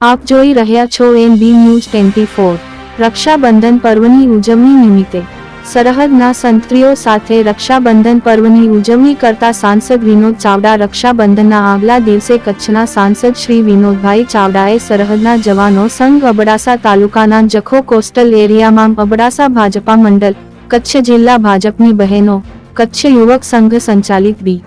આપ જોઈ રહ્યા છો N B news twenty four. Rakshabandhan પર્વની ઉજવણી નિમિત્તે. સરહદના સંત્રીઓ સાથે રક્ષાબંધન પર્વની ઉજવણી કરતા સાંસદ વિનોદ ચાવડા રક્ષાબંધનના આગલા દિવસે કચ્છના સાંસદ શ્રી વિનોદભાઈ ચાવડાએ સરહદના જવાનો સંઘ અબડાસા તાલુકાના જખો કોસ્ટલ એરિયામાં અબડાસા ભાજપા મંડળ, કચ્છ જિલ્લા ભાજપની બહેનો, કચ્છ યુવક સંઘ સંચાલિત બી.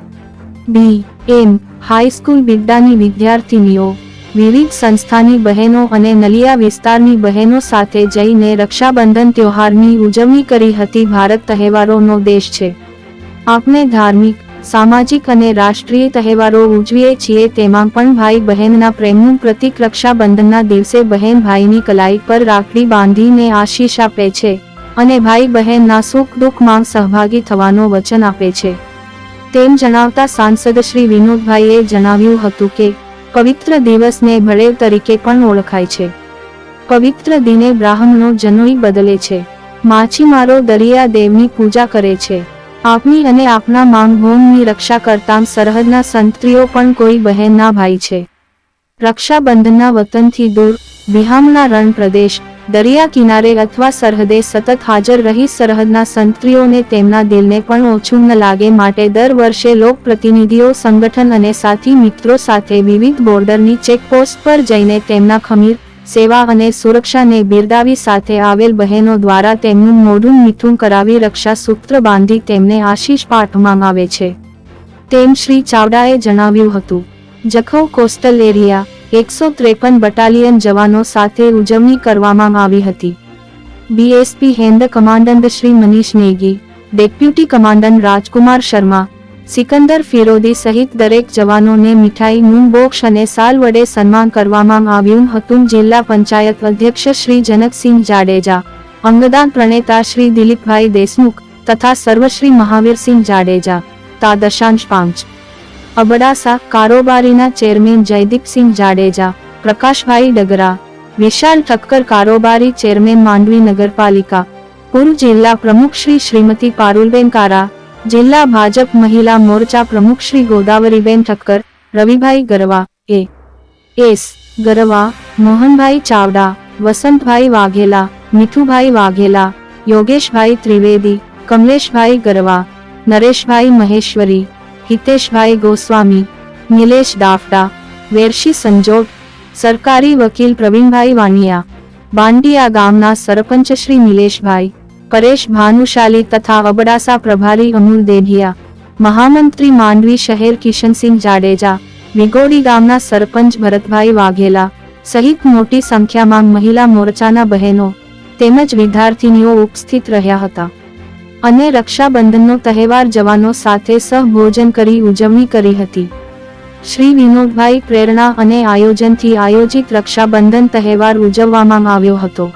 બી. એમ. હાઈસ્કૂલ બિડ્ડાની વિદ્યાર્થીનીઓ વિવિધ સંસ્થાની બહેનો અને નલિયા વિસ્તારની બહેનો સાથે જઈને રક્ષાબંધન તહેવારની ઉજવણી કરી હતી. ભારત તહેવારોનો દેશ છે. આપણે ધાર્મિક, સામાજિક અને રાષ્ટ્રીય તહેવારો ઉજવીએ છીએ. તેમાં પણ ભાઈ બહેનના પ્રેમનું પ્રતીક રક્ષાબંધનના દિવસે બહેન ભાઈની કલાઈ પર રાખડી બાંધીને આશીષ આપે છે અને ભાઈ બહેનના સુખ દુઃખમાં સહભાગી થવાનો વચન આપે છે. તેમ જણાવતા સાંસદ શ્રી વિનોદભાઈએ જણાવ્યું હતું કે પવિત્ર દિવસને ભળેવ તરીકે પણ ઓળખાય છે. પવિત્ર દિને બ્રાહ્મણો જનોઈ બદલે છે. માછીમારો દરિયા દેવની પૂજા કરે છે. આપની અને આપના માંગભૂમની રક્ષા કરતા સરહદના સંત્રીઓ પણ કોઈ બહેનના ભાઈ છે. રક્ષાબંધનના વતનથી દૂર બિહામના રણ પ્રદેશ દરિયા કિનારે અથવા સરહદે સતત હાજર રહી સરહદના સંત્રીઓને તેમના દિલને પણ ઓછું ન લાગે માટે દર વર્ષે લોકપ્રતિનિધિઓ, સંગઠન અને સાથી મિત્રો સાથે વિવિધ બોર્ડરની ચેકપોસ્ટ પર જઈને તેમના ખમીર, સેવા અને સુરક્ષાને બિરદાવી સાથે આવેલ બહેનો દ્વારા તેમનું મોઢું મીઠું કરાવી રક્ષા સૂત્ર બાંધી તેમને આશીષ પાઠ આવે છે. તેમ શ્રી ચાવડાએ જણાવ્યું હતું. જખૌ કોસ્ટલ એરિયા એકસો ત્રેપન બટાલિયન જવાનો સાથે ઉજવણી કરવામાં આવી હતી. BSP હેન્દ commandant Shri Manish Negi deputy commandant Rajkumar Sharma, Sikandar Firodi સહિત દરેક જવાનોને મીઠાઈ બોક્ષ અને સાલ વડે સન્માન કરવામાં આવ્યું હતું. જિલ્લા પંચાયત અધ્યક્ષ શ્રી જનકસિંહ જાડેજા, અંગદાન પ્રણેતા શ્રી દિલીપભાઈ દેશમુખ તથા સર્વશ્રી મહાવીરસિંહ જાડેજા, તા દશાંશ પાંચ અબડાસા કારોબારીના ચેરમેન જયદીપસિંહ જાડેજા, પ્રકાશભાઈ ડગરા, વિશાલ ઠક્કર કારોબારી ચેરમેન માંડવી નગરપાલિકા પૂર્વ જિલ્લા પ્રમુખ શ્રી શ્રીમતી પારુલબેન કારા, જિલ્લા ભાજપ મહિલા મોરચા પ્રમુખ શ્રી ગોદાવરીબેન ઠક્કર, રવિભાઈ ગરવા, એ. એસ. ગરવા, મોહનભાઈ ચાવડા, વસંતભાઈ વાઘેલા, મીઠુભાઈ વાઘેલા, યોગેશભાઈ ત્રિવેદી, કમલેશભાઈ ગરવા, નરેશભાઈ મહેશ્વરી હિતેશભાઈ ગોસ્વામી, નિલેશ દાફડા વેરશી સંજોગ, સરકારી વકીલ પ્રવીણભાઈ વાનિયા, બાંડિયા ગામના સરપંચ શ્રી નિલેશભાઈ પરેશ ભાનુશાલી તથા અબડાસા પ્રભારી અમૂલ દેઢિયા, મહામંત્રી માંડવી શહેર કિશનસિંહ જાડેજા, વિગોડી ગામના સરપંચ ભરતભાઈ વાઘેલા, સહિત મોટી સંખ્યામાં મહિલા મોરચાના બહેનો, તેમજ વિદ્યાર્થીનીઓ ઉપસ્થિત રહ્યા હતા. અને રક્ષાબંધનનો તહેવાર જવાનો સાથે સહભોજન કરી ઉજવણી કરી હતી. શ્રી વિનોદભાઈ પ્રેરણા અને આયોજનથી આયોજિત રક્ષાબંધન તહેવાર ઉજવવામાં આવ્યો હતો.